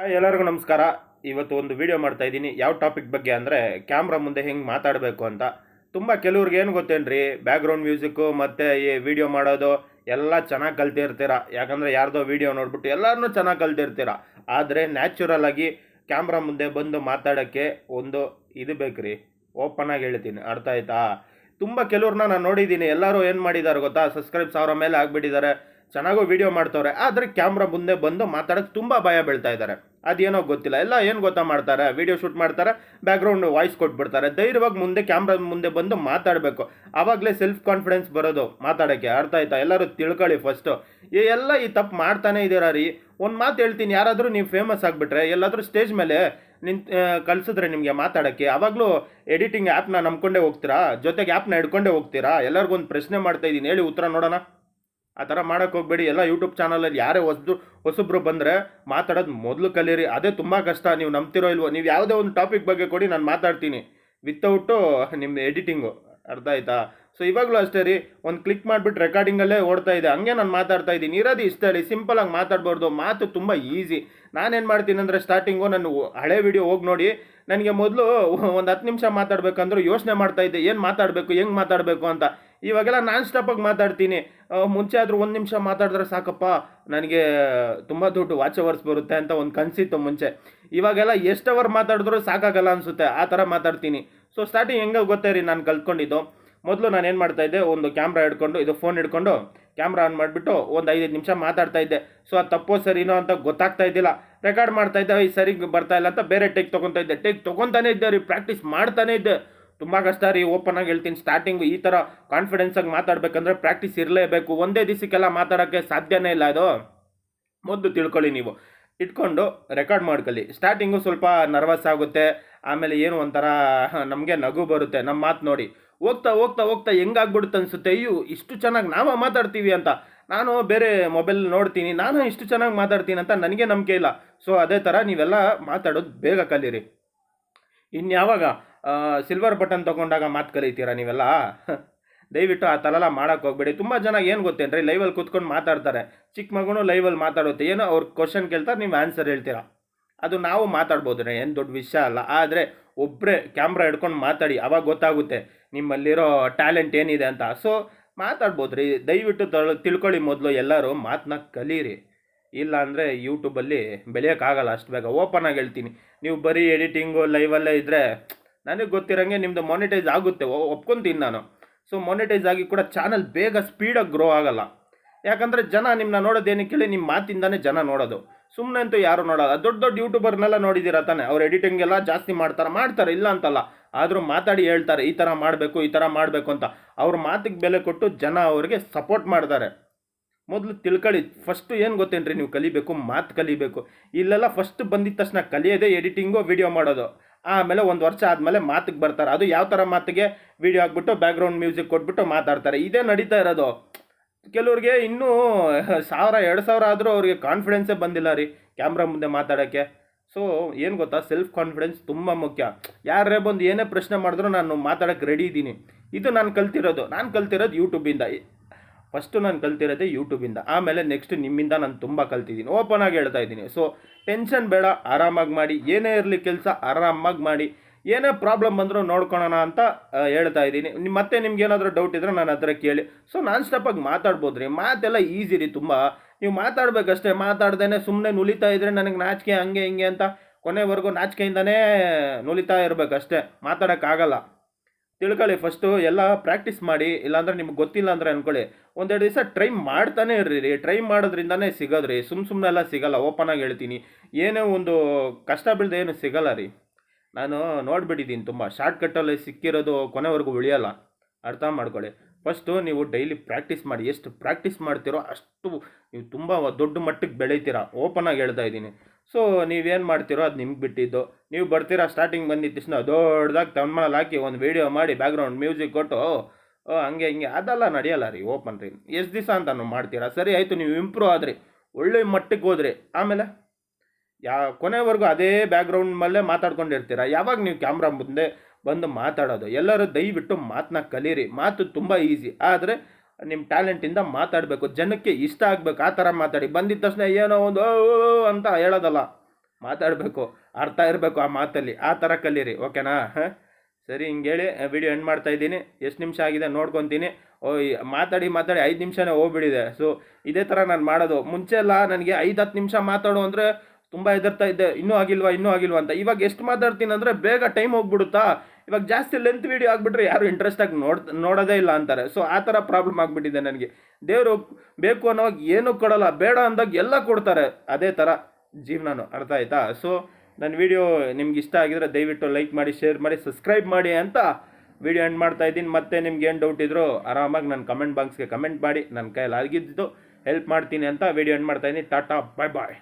Hi, ಎಲ್ಲರಿಗೂ ನಮಸ್ಕಾರ. ಇವತ್ತು ಒಂದು ವಿಡಿಯೋ ಮಾಡ್ತಾ ಇದ್ದೀನಿ. ಯಾವ ಟಾಪಿಕ್ ಬಗ್ಗೆ ಅಂದರೆ ಕ್ಯಾಮ್ರಾ ಮುಂದೆ ಹೆಂಗೆ ಮಾತಾಡಬೇಕು ಅಂತ. ತುಂಬ ಕೆಲವ್ರಿಗೆ ಏನು ಗೊತ್ತೇನ್ರಿ? ಬ್ಯಾಕ್ಗ್ರೌಂಡ್ ಮ್ಯೂಸಿಕ್ಕು ಮತ್ತು ಈ ವಿಡಿಯೋ ಮಾಡೋದು, ಎಲ್ಲ ಚೆನ್ನಾಗಿ ಕಲ್ತಿರ್ತೀರ? ಯಾಕಂದರೆ ಯಾರ್ದೋ ವಿಡಿಯೋ ನೋಡ್ಬಿಟ್ಟು ಎಲ್ಲರನ್ನೂ ಚೆನ್ನಾಗಿ ಕಲ್ತಿರ್ತೀರ? ಆದರೆ ನ್ಯಾಚುರಲ್ ಆಗಿ ಕ್ಯಾಮ್ರಾ ಮುಂದೆ ಬಂದು ಮಾತಾಡೋಕ್ಕೆ ಒಂದು ಇದು ಬೇಕ್ರಿ. ಓಪನ್ ಆಗಿ ಹೇಳ್ತೀನಿ. ಅರ್ಥ ಆಯ್ತಾ? ತುಂಬ ಕೆಲವ್ರನ್ನ ನಾನು ನೋಡಿದ್ದೀನಿ. ಎಲ್ಲರೂ ಏನು ಮಾಡಿದ್ದಾರೆ ಗೊತ್ತಾ? ಸಬ್ಸ್ಕ್ರೈಬ್ ಸಾವಿರ ಮೇಲೆ ಆಗಿಬಿಟ್ಟಿದ್ದಾರೆ. ಚೆನ್ನಾಗೂ ವಿಡಿಯೋ ಮಾಡ್ತವ್ರೆ, ಆದರೆ ಕ್ಯಾಮ್ರಾ ಮುಂದೆ ಬಂದು ಮಾತಾಡೋಕ್ಕೆ ತುಂಬ ಭಯ ಬೀಳ್ತಾ ಇದ್ದಾರೆ ಅದೇನೋ ಗೊತ್ತಿಲ್ಲ, ಎಲ್ಲ ಏನು ಗೊತ್ತಾ ಮಾಡ್ತಾರೆ ವಿಡಿಯೋ ಶೂಟ್ ಮಾಡ್ತಾರೆ ಬ್ಯಾಕ್ಗ್ರೌಂಡ್ ವಾಯ್ಸ್ ಕೊಟ್ಬಿಡ್ತಾರೆ. ಧೈರ್ಯವಾಗಿ ಮುಂದೆ ಕ್ಯಾಮ್ರಾ ಮುಂದೆ ಬಂದು ಮಾತಾಡಬೇಕು. ಆವಾಗಲೇ ಸೆಲ್ಫ್ ಕಾನ್ಫಿಡೆನ್ಸ್ ಬರೋದು ಮಾತಾಡೋಕ್ಕೆ, ಅರ್ಥ ಆಯ್ತಾ? ಎಲ್ಲರೂ ತಿಳ್ಕೊಳ್ಳಿ ಫಸ್ಟು ಈ ಎಲ್ಲ ಈ ತಪ್ಪು ಮಾಡ್ತಾನೆ ಇದ್ದೀರಾ ರೀ? ಒಂದು ಮಾತು ಹೇಳ್ತೀನಿ, ಯಾರಾದರೂ ನೀವು ಫೇಮಸ್ ಆಗಿಬಿಟ್ರೆ, ಎಲ್ಲಾದರೂ ಸ್ಟೇಜ್ ಮೇಲೆ ನಿಂತ್ ಕಲಿಸಿದ್ರೆ ನಿಮಗೆ ಮಾತಾಡೋಕ್ಕೆ ಆವಾಗಲೂ ಎಡಿಟಿಂಗ್ ಆ್ಯಪ್ನ ನಂಬ್ಕೊಂಡೇ ಹೋಗ್ತೀರಾ? ಜೊತೆಗೆ ಆ್ಯಪ್ನ ಹಿಡ್ಕೊಂಡೇ ಹೋಗ್ತೀರಾ? ಎಲ್ಲರಿಗೂ ಒಂದು ಪ್ರಶ್ನೆ ಮಾಡ್ತಾ ಇದ್ದೀನಿ ಹೇಳಿ ಉತ್ತರ ನೋಡೋಣ. ಆ ಥರ ಮಾಡೋಕ್ಕೆ ಹೋಗಬೇಡಿ. ಎಲ್ಲ ಯೂಟ್ಯೂಬ್ ಚಾನಲಲ್ಲಿ ಯಾರೇ ಹೊಸದು, ಹೊಸಬ್ರು ಬಂದರೆ ಮಾತಾಡೋದು ಮೊದಲು ಕಲೀರಿ. ಅದೇ ತುಂಬ ಕಷ್ಟ. ನೀವು ನಂಬ್ತಿರೋ ಇಲ್ವೋ? ನೀವು ಯಾವುದೇ ಒಂದು ಟಾಪಿಕ್ ಬಗ್ಗೆ ಕೊಡಿ, ನಾನು ಮಾತಾಡ್ತೀನಿ. ವಿತೌಟು ನಿಮ್ಮ ಎಡಿಟಿಂಗು ಅರ್ಥ ಆಯ್ತಾ? ಸೊ ಇವಾಗಲೂ ಅಷ್ಟೇ ರೀ. ಒಂದು ಕ್ಲಿಕ್ ಮಾಡಿಬಿಟ್ಟು ರೆಕಾರ್ಡಿಂಗಲ್ಲೇ ಓಡ್ತಾ ಇದೆ. ಹಂಗೆ ನಾನು ಮಾತಾಡ್ತಾ ಇದ್ದೀನಿ. ಇರೋದು ಇಷ್ಟ ಹೇಳಿ ಸಿಂಪಲಾಗಿ ಮಾತಾಡ್ಬಾರ್ದು. ಮಾತು ತುಂಬ ಈಸಿ ನಾನೇನು ಮಾಡ್ತೀನಿ ಅಂದರೆ ಸ್ಟಾರ್ಟಿಂಗು ನಾನು ಹಳೆ ವಿಡಿಯೋ ಹೋಗಿ ನೋಡಿ, ನನಗೆ ಮೊದಲು ಒಂದು ಹತ್ತು ನಿಮಿಷ ಮಾತಾಡ್ಬೇಕಂದ್ರೂ ಯೋಚನೆ ಮಾಡ್ತಾ ಇದ್ದೆ. ಏನು ಮಾತಾಡಬೇಕು? ಹೆಂಗೆ ಮಾತಾಡಬೇಕು ಅಂತ. ಇವಾಗೆಲ್ಲ ನಾನ್ ಸ್ಟಾಪಾಗಿ ಮಾತಾಡ್ತೀನಿ. ಮುಂಚೆ ಆದರೂ ಒಂದು ನಿಮಿಷ ಮಾತಾಡಿದ್ರೆ ಸಾಕಪ್ಪ. ನನಗೆ ತುಂಬ ದೊಡ್ಡ ವಾಚ್ ಅವರ್ಸ್ ಬರುತ್ತೆ ಅಂತ ಒಂದು ಕನಸಿತ್ತು ಮುಂಚೆ. ಇವಾಗೆಲ್ಲ ಎಷ್ಟು ಅವರ್ ಮಾತಾಡಿದ್ರೂ ಸಾಕಾಗಲ್ಲ ಅನಿಸುತ್ತೆ. ಆ ಥರ ಮಾತಾಡ್ತೀನಿ. ಸೊ ಸ್ಟಾರ್ಟಿಂಗ್ ಹೆಂಗೆ ಗೊತ್ತೇ ರೀ ನಾನು ಕಲ್ತ್ಕೊಂಡಿದ್ದು. ಮೊದಲು ನಾನು ಏನು ಮಾಡ್ತಾ ಇದ್ದೆ, ಒಂದು ಕ್ಯಾಮ್ರಾ ಹಿಡ್ಕೊಂಡು, ಇದು ಫೋನ್ ಹಿಡ್ಕೊಂಡು ಕ್ಯಾಮ್ರಾ ಆನ್ ಮಾಡಿಬಿಟ್ಟು ಒಂದು ಐದೈದು ನಿಮಿಷ ಮಾತಾಡ್ತಾ ಇದ್ದೆ. ಸೊ ಅದು ತಪ್ಪೋ ಸರಿನೋ ಅಂತ ಗೊತ್ತಾಗ್ತಾ ಇದ್ದಿಲ್ಲ. ರೆಕಾರ್ಡ್ ಮಾಡ್ತಾ ಇದ್ದೆ ಈ ಸರಿ ಬರ್ತಾ ಇಲ್ಲ ಅಂತ ಬೇರೆ ಟೇಕ್ ತೊಗೊತಾ ಇದ್ದೆ. ಟೇಕ್ ತೊಗೊತಾನೆ ಇದ್ದೆ ರೀ ಪ್ರಾಕ್ಟೀಸ್ ಮಾಡ್ತಾನೆ ಇದ್ದೆ. ತುಂಬ ಕಷ್ಟ ರೀ ಓಪನ್ ಆಗಿ ಹೇಳ್ತೀನಿ. ಸ್ಟಾರ್ಟಿಂಗ್ ಈ ಥರ ಕಾನ್ಫಿಡೆನ್ಸ್ ಆಗಿ ಮಾತಾಡ್ಬೇಕಂದ್ರೆ ಪ್ರಾಕ್ಟೀಸ್ ಇರಲೇಬೇಕು. ಒಂದೇ ದಿವಸಕ್ಕೆಲ್ಲ ಮಾತಾಡೋಕ್ಕೆ ಸಾಧ್ಯನೇ ಇಲ್ಲ ಅದು. ಮೊದಲು ತಿಳ್ಕೊಳ್ಳಿ ನೀವು. ಇಟ್ಕೊಂಡು ರೆಕಾರ್ಡ್ ಮಾಡ್ಕೊಳ್ಳಿ. ಸ್ಟಾರ್ಟಿಂಗು ಸ್ವಲ್ಪ ನರ್ವಸ್ ಆಗುತ್ತೆ. ಆಮೇಲೆ ಏನು ಒಂಥರ ನಮಗೆ ನಗು ಬರುತ್ತೆ. ನಮ್ಮ ಮಾತು ನೋಡಿ. ಹೋಗ್ತಾ ಹೋಗ್ತಾ ಹೋಗ್ತಾ ಹೆಂಗಾಗ್ಬಿಡುತ್ತೆ ಅನಿಸುತ್ತೆ? ಅಯ್ಯೋ, ಇಷ್ಟು ಚೆನ್ನಾಗಿ ನಾವು ಮಾತಾಡ್ತೀವಿ ಅಂತ. ನಾನು ಬೇರೆ ಮೊಬೈಲ್ ನೋಡ್ತೀನಿ. ನಾನು ಇಷ್ಟು ಚೆನ್ನಾಗಿ ಮಾತಾಡ್ತೀನಿ ಅಂತ ನನಗೆ ನಂಬಿಕೆ ಇಲ್ಲ. ಸೊ ಅದೇ ಥರ ನೀವೆಲ್ಲ ಮಾತಾಡೋದು ಬೇಗ ಕಲೀರಿ. ಇನ್ಯಾವಾಗ? ಸಿಲ್ವರ್ ಬಟನ್ ತೊಗೊಂಡಾಗ ಮಾತು ಕಲಿತೀರಾ ನೀವೆಲ್ಲ? ದಯವಿಟ್ಟು ಆ ಥರ ಎಲ್ಲ ಮಾಡೋಕ್ಕೆ ಹೋಗ್ಬೇಡಿ. ತುಂಬ ಜನ ಏನು ಗೊತ್ತೇನ್ರಿ? ಲೈವಲ್ಲಿ ಕೂತ್ಕೊಂಡು ಮಾತಾಡ್ತಾರೆ. ಚಿಕ್ಕ ಮಗುನು ಲೈವಲ್ಲಿ ಮಾತಾಡುತ್ತೆ. ಏನೋ ಅವ್ರ ಕ್ವಶನ್ ಕೇಳ್ತಾರೆ, ನೀವು ಆನ್ಸರ್ ಹೇಳ್ತೀರಾ? ಅದು ನಾವು ಮಾತಾಡ್ಬೋದು ರೀ. ಏನು ದೊಡ್ಡ ವಿಷಯ ಅಲ್ಲ. ಆದರೆ ಒಬ್ಬರೇ ಕ್ಯಾಮ್ರಾ ಹಿಡ್ಕೊಂಡು ಮಾತಾಡಿ, ಅವಾಗ ಗೊತ್ತಾಗುತ್ತೆ ನಿಮ್ಮಲ್ಲಿರೋ ಟ್ಯಾಲೆಂಟ್ ಏನಿದೆ ಅಂತ. ಸೊ ಮಾತಾಡ್ಬೋದು ರೀ. ದಯವಿಟ್ಟು ತೊಳ್, ತಿಳ್ಕೊಳ್ಳಿ ಮೊದಲು ಎಲ್ಲರೂ ಮಾತನ್ನ ಕಲೀರಿ. ಇಲ್ಲ ಅಂದರೆ ಯೂಟ್ಯೂಬಲ್ಲಿ ಬೆಳೆಯೋಕ್ಕಾಗಲ್ಲ ಅಷ್ಟು ಬೇಗ. ಓಪನ್ ಆಗಿ ಹೇಳ್ತೀನಿ. ನೀವು ಬರೀ ಎಡಿಟಿಂಗು ಲೈವಲ್ಲೇ ಇದ್ದರೆ ನನಗೆ ಗೊತ್ತಿರೋಂಗೆ ನಿಮ್ಮದು ಮಾನಿಟೈಸ್ ಆಗುತ್ತೆ. ಒಪ್ಕೊತೀನಿ ನಾನು. ಸೊ ಮಾನಿಟೈಸ್ ಆಗಿ ಕೂಡ ಚಾನಲ್ ಬೇಗ ಸ್ಪೀಡಾಗಿ ಗ್ರೋ ಆಗಲ್ಲ. ಯಾಕಂದರೆ ಜನ ನಿಮ್ಮನ್ನ ನೋಡೋದೇನು ಕೇಳಿ ನಿಮ್ಮ ಮಾತಿಂದಾನೇ ಜನ ನೋಡೋದು. ಸುಮ್ಮನೆ ಅಂತೂ ಯಾರು ನೋಡೋಲ್ಲ. ದೊಡ್ಡ ದೊಡ್ಡ ಯೂಟ್ಯೂಬರ್ನೆಲ್ಲ ನೋಡಿದ್ದೀರಾ ತಾನೆ? ಅವ್ರು ಎಡಿಟಿಂಗ್ ಎಲ್ಲ ಜಾಸ್ತಿ ಮಾಡ್ತಾರೆ. ಮಾಡ್ತಾರೆ, ಇಲ್ಲ ಅಂತಲ್ಲ. ಆದರೂ ಮಾತಾಡಿ ಹೇಳ್ತಾರೆ, ಈ ಥರ ಮಾಡಬೇಕು, ಈ ಥರ ಮಾಡಬೇಕು ಅಂತ. ಅವ್ರ ಮಾತಿಗೆ ಬೆಲೆ ಕೊಟ್ಟು ಜನ ಅವರಿಗೆ ಸಪೋರ್ಟ್ ಮಾಡ್ತಾರೆ. ಮೊದಲು ತಿಳ್ಕೊಳ್ಳಿ. ಫಸ್ಟು ಏನು ಗೊತ್ತೇನ್ರಿ? ನೀವು ಕಲಿಬೇಕು, ಮಾತು ಕಲಿಬೇಕು. ಇಲ್ಲೆಲ್ಲ ಫಸ್ಟ್ ಬಂದಿದ್ದ ತಕ್ಷಣ ಕಲಿಯೋದೇ ಎಡಿಟಿಂಗು ವಿಡಿಯೋ ಮಾಡೋದು. ಆಮೇಲೆ ಒಂದು ವರ್ಷ ಆದಮೇಲೆ ಮಾತಿಗೆ ಬರ್ತಾರೆ. ಅದು ಯಾವ ಥರ ಮಾತಿಗೆ ವಿಡಿಯೋ ಹಾಕ್ಬಿಟ್ಟು ಬ್ಯಾಕ್ಗ್ರೌಂಡ್ ಮ್ಯೂಸಿಕ್ ಕೊಟ್ಬಿಟ್ಟು ಮಾತಾಡ್ತಾರೆ. ಇದೇ ನಡೀತಾ ಇರೋದು. ಕೆಲವ್ರಿಗೆ ಇನ್ನೂ ಸಾವಿರ, ಎರಡು ಸಾವಿರ ಆದರೂ ಅವ್ರಿಗೆ ಕಾನ್ಫಿಡೆನ್ಸೇ ಬಂದಿಲ್ಲ ರೀ ಕ್ಯಾಮ್ರಾ ಮುಂದೆ ಮಾತಾಡೋಕ್ಕೆ. ಸೊ ಏನು ಗೊತ್ತಾ? ಸೆಲ್ಫ್ ಕಾನ್ಫಿಡೆನ್ಸ್ ತುಂಬ ಮುಖ್ಯ. ಯಾರೇ ಬಂದು ಏನೇ ಪ್ರಶ್ನೆ ಮಾಡಿದ್ರು ನಾನು ಮಾತಾಡೋಕ್ಕೆ ರೆಡಿ ಇದ್ದೀನಿ. ಇದು ನಾನು ಕಲ್ತಿರೋದು. ನಾನು ಕಲ್ತಿರೋದು ಯೂಟ್ಯೂಬಿಂದ ಫಸ್ಟು ನಾನು ಕಲ್ತಿರೋದೇ ಯೂಟ್ಯೂಬಿಂದ ಆಮೇಲೆ ನೆಕ್ಸ್ಟ್ ನಿಮ್ಮಿಂದ ನಾನು ತುಂಬ ಕಲ್ತಿದ್ದೀನಿ. ಓಪನ್ ಆಗಿ ಹೇಳ್ತಾ ಇದ್ದೀನಿ. ಸೊ ಟೆನ್ಷನ್ ಬೇಡ, ಆರಾಮಾಗಿ ಮಾಡಿ. ಏನೇ ಇರಲಿ ಕೆಲಸ, ಆರಾಮಾಗಿ ಮಾಡಿ. ಏನೇ ಪ್ರಾಬ್ಲಮ್ ಬಂದರೂ ನೋಡ್ಕೊಳೋಣ ಅಂತ ಹೇಳ್ತಾ ಇದ್ದೀನಿ. ನಿಮ್ಮ ಮತ್ತೆ ನಿಮ್ಗೆ ಏನಾದರೂ ಡೌಟ್ ಇದ್ದರೆ ನಾನು ಹತ್ರ ಕೇಳಿ. ಸೊ ನಾನ್ ಸ್ಟಾಪಾಗಿ ಮಾತಾಡ್ಬೋದು ರೀ ಮಾತೆಲ್ಲ ಈಸಿ ರೀ ತುಂಬ. ನೀವು ಮಾತಾಡಬೇಕಷ್ಟೇ. ಮಾತಾಡ್ದೇ ಸುಮ್ಮನೆ ನುಲಿತಾ ಇದ್ದರೆ ನನಗೆ ನಾಚಿಕೆ ಹಂಗೆ ಹಿಂಗೆ ಅಂತ ಕೊನೆವರೆಗೂ ನಾಚಿಕೆಯಿಂದನೇ ನುಲಿತಾ ಇರಬೇಕಷ್ಟೇ. ಮಾತಾಡೋಕ್ಕಾಗಲ್ಲ. ತಿಳ್ಕೊಳ್ಳಿ ಫಸ್ಟು ಎಲ್ಲ ಪ್ರಾಕ್ಟೀಸ್ ಮಾಡಿ, ಇಲ್ಲಾಂದ್ರೆ ನಿಮ್ಗೆ ಗೊತ್ತಿಲ್ಲ ಅಂದರೆ ಅಂದ್ಕೊಳ್ಳಿ ಒಂದೆರಡು ದಿವಸ ಟ್ರೈ ಮಾಡ್ತಾನೆ ಇರ್ರಿ ಟ್ರೈ ಮಾಡೋದ್ರಿಂದನೇ ಸಿಗೋದ್ರಿ. ಸುಮ್ಮ ಸುಮ್ಮನೆ ಎಲ್ಲ ಸಿಗಲ್ಲ. ಓಪನ್ ಆಗಿ ಹೇಳ್ತೀನಿ. ಏನೇ ಒಂದು ಕಷ್ಟ ಬೀಳದೆ ಏನು ಸಿಗಲ್ಲ ರೀ. ನಾನು ನೋಡ್ಬಿಟ್ಟಿದ್ದೀನಿ ತುಂಬ. ಶಾರ್ಟ್ಕಟ್ಟಲ್ಲಿ ಸಿಕ್ಕಿರೋದು ಕೊನೆವರೆಗೂ ಉಳಿಯಲ್ಲ. ಅರ್ಥ ಮಾಡ್ಕೊಳ್ಳಿ. ಫಸ್ಟು ನೀವು ಡೈಲಿ ಪ್ರಾಕ್ಟೀಸ್ ಮಾಡಿ. ಎಷ್ಟು ಪ್ರಾಕ್ಟೀಸ್ ಮಾಡ್ತೀರೋ ಅಷ್ಟು ನೀವು ತುಂಬ ದೊಡ್ಡ ಮಟ್ಟಕ್ಕೆ ಬೆಳಿತೀರಾ. ಓಪನ್ ಆಗಿ ಹೇಳ್ತಾ ಇದ್ದೀನಿ. ಸೊ ನೀವೇನು ಮಾಡ್ತೀರೋ ಅದು ನಿಮ್ಗೆ ಬಿಟ್ಟಿದ್ದು. ನೀವು ಬರ್ತೀರಾ ಸ್ಟಾರ್ಟಿಂಗ್ ಬಂದಿದ್ದ ತಕ್ಷಣ ದೊಡ್ಡದಾಗಿ ತಮ್ಮಲ್ಲಿ ಹಾಕಿ ಒಂದು ವೀಡಿಯೋ ಮಾಡಿ ಬ್ಯಾಕ್ಗ್ರೌಂಡ್ ಮ್ಯೂಸಿಕ್ ಕೊಟ್ಟು ಹಂಗೆ ಹಿಂಗೆ ಅದೆಲ್ಲ ನಡೆಯಲ್ಲ ರೀ ಓಪನ್ ರೀ. ಎಷ್ಟು ದಿವಸ ಅಂತ ನೀವು ಮಾಡ್ತೀರಾ? ಸರಿ ಆಯಿತು, ನೀವು ಇಂಪ್ರೂವ್ ಆದ್ರಿ. ಒಳ್ಳೆ ಮಟ್ಟಕ್ಕೆ ಹೋದ್ರಿ. ಆಮೇಲೆ? ಯಾ, ಕೊನೆವರೆಗೂ ಅದೇ ಬ್ಯಾಕ್ಗ್ರೌಂಡ್ ಮೇಲೆ ಮಾತಾಡ್ಕೊಂಡಿರ್ತೀರ? ಯಾವಾಗ ನೀವು ಕ್ಯಾಮ್ರಾ ಮುಂದೆ ಬಂದು ಮಾತಾಡೋದು? ಎಲ್ಲರೂ ದಯವಿಟ್ಟು ಮಾತನ್ನ ಕಲೀರಿ. ಮಾತು ತುಂಬ ಈಸಿ ಆದರೆ ನಿಮ್ಮ ಟ್ಯಾಲೆಂಟಿಂದ ಮಾತಾಡಬೇಕು, ಜನಕ್ಕೆ ಇಷ್ಟ ಆಗಬೇಕು, ಆ ಥರ ಮಾತಾಡಿ. ಬಂದಿದ್ದ ತಕ್ಷಣ ಏನೋ ಒಂದು ಅಂತ ಹೇಳೋದಲ್ಲ. ಮಾತಾಡಬೇಕು, ಅರ್ಥ ಇರಬೇಕು ಆ ಮಾತಲ್ಲಿ, ಆ ಥರ ಕಲೀರಿ ಓಕೆನಾ ಹಾಂ? ಸರಿ ಹಿಂಗೇಳಿ ವಿಡಿಯೋ ಎಂಡ್ ಮಾಡ್ತಾ ಇದ್ದೀನಿ. ಎಷ್ಟು ನಿಮಿಷ ಆಗಿದೆ ನೋಡ್ಕೊತೀನಿ. ಓ ಮಾತಾಡಿ ಮಾತಾಡಿ, ಐದು ನಿಮಿಷನೇ ಹೋಗ್ಬಿಡಿದೆ ಸೊ ಇದೇ ಥರ ನಾನು ಮಾಡೋದು. ಮುಂಚೆ ಎಲ್ಲ ನನಗೆ ಐದು, ಹತ್ತು ನಿಮಿಷ ಮಾತಾಡು ಅಂದರೆ ತುಂಬ ಹೆದರ್ತಾ ಇದ್ದೆ, ಇನ್ನೂ ಆಗಿಲ್ವಾ ಇನ್ನೂ ಆಗಿಲ್ವಾ ಅಂತ. ಇವಾಗ ಎಷ್ಟು ಮಾತಾಡ್ತೀನಿ ಅಂದರೆ ಬೇಗ ಟೈಮ್ ಹೋಗ್ಬಿಡುತ್ತಾ? ಇವಾಗ ಜಾಸ್ತಿ ಲೆಂತ್ ವೀಡಿಯೋ ಆಗಿಬಿಟ್ರೆ ಯಾರು ಇಂಟ್ರೆಸ್ಟಾಗಿ ನೋಡ್, ನೋಡೋದೇ ಇಲ್ಲ ಅಂತಾರೆ. ಸೊ ಆ ಥರ ಪ್ರಾಬ್ಲಮ್ ಆಗಿಬಿಟ್ಟಿದೆ ನನಗೆ. ದೇವರು ಬೇಕು ಅನ್ನೋವಾಗ ಏನೂ ಕೊಡೋಲ್ಲ, ಬೇಡ ಅಂದಾಗ ಎಲ್ಲ ಕೊಡ್ತಾರೆ. ಅದೇ ಥರ ಜೀವನನು ಅರ್ಥ ಆಯಿತಾ? ಸೊ ನನ್ನ ವಿಡಿಯೋ ನಿಮ್ಗೆ ಇಷ್ಟ ಆಗಿದ್ರೆ ದಯವಿಟ್ಟು ಲೈಕ್ ಮಾಡಿ ಶೇರ್ ಮಾಡಿ ಸಬ್ಸ್ಕ್ರೈಬ್ ಮಾಡಿ ಅಂತ ವಿಡಿಯೋ ಎಂಡ್ ಮಾಡ್ತಾ ಇದ್ದೀನಿ. ಮತ್ತೆ ನಿಮ್ಗೆ ಏನು ಡೌಟ್ ಇದ್ದರೂ ಆರಾಮಾಗಿ ನನ್ನ ಕಮೆಂಟ್ ಬಾಕ್ಸ್ಗೆ ಕಮೆಂಟ್ ಮಾಡಿ ನನ್ನ ಕೈಯಲ್ಲಿ ಆಗಿದ್ದು ಹೆಲ್ಪ್ ಮಾಡ್ತೀನಿ ಅಂತ ವಿಡಿಯೋ ಎಂಡ್ ಮಾಡ್ತಾ ಇದ್ದೀನಿ. ಟಾಟಾ ಬಾಯ್ ಬಾಯ್